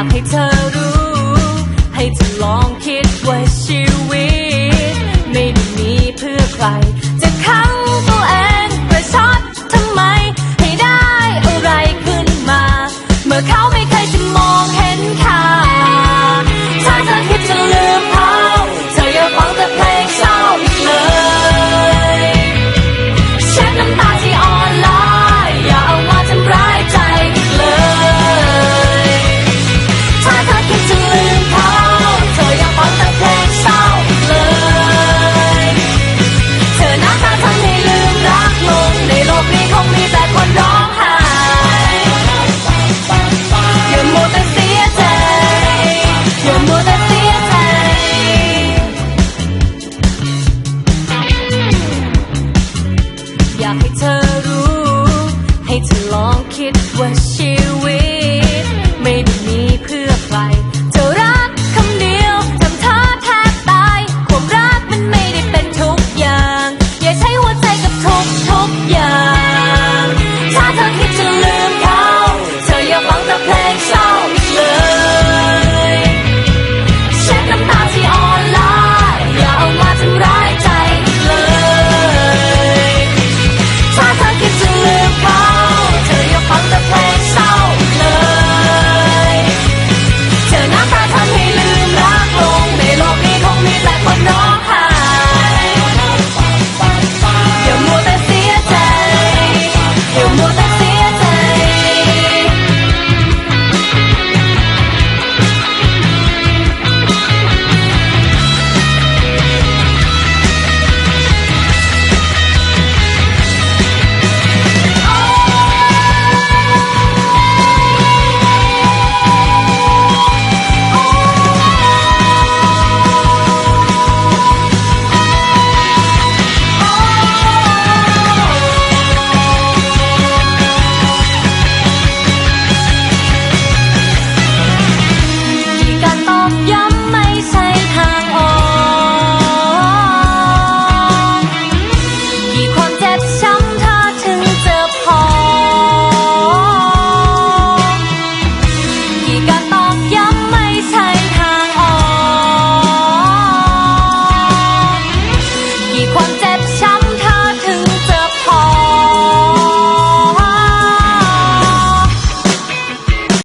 ากให้เธอรู้ ให้เธอลองคิดว่าชีวิต 我是